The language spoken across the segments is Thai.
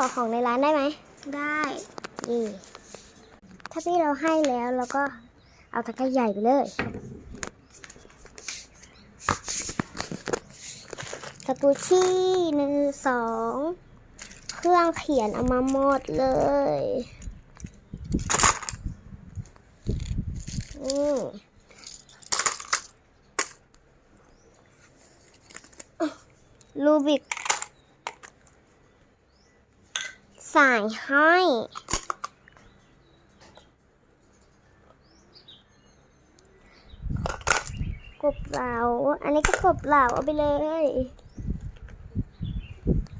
ขอของในร้านได้ไหม ได้นี่ถ้าพี่เราให้แล้วเราก็เอาตะกร้าใหญ่ไปเลยสกูชี่หนึ่งสองเครื่องเขียนเอามาหมดเลยนี่ลูบิก สายห้อยกบเหลาอันนี้ก็กบเหลาเอาไปเลย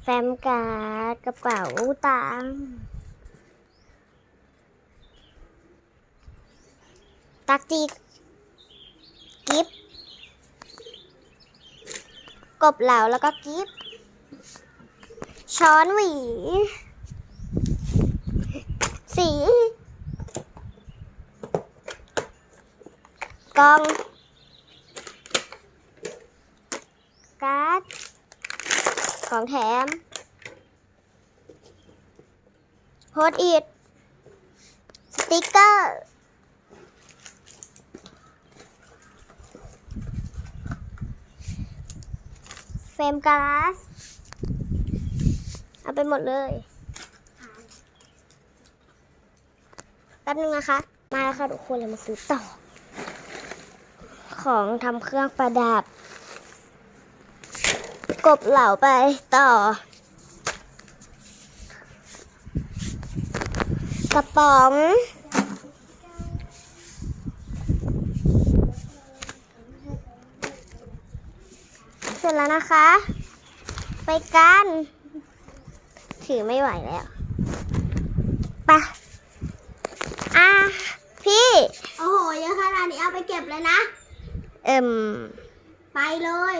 แฟ้มการ์ดกระเป๋าตังตักจีกิฟกบเหลาแล้วก็กิฟช้อนหวี สีกล่องการ์ดของแถมโพสต์อิทสติกเกอร์เฟรมกลาสเอาไปหมดเลย ป๊บนึงนะคะ มาแล้วค่ะทุกคนเรามาซื้อต่อ ของทำเครื่องประดับ กบเหล่าไปต่อกระป๋องเสร็จแล้วนะคะ ไปกัน ถือไม่ไหวแล้ว ไปะอะ พี่ โอ้โหเยอะขนาดนี้เอาไปเก็บ เลยนะ เอิ่ม ไปเลย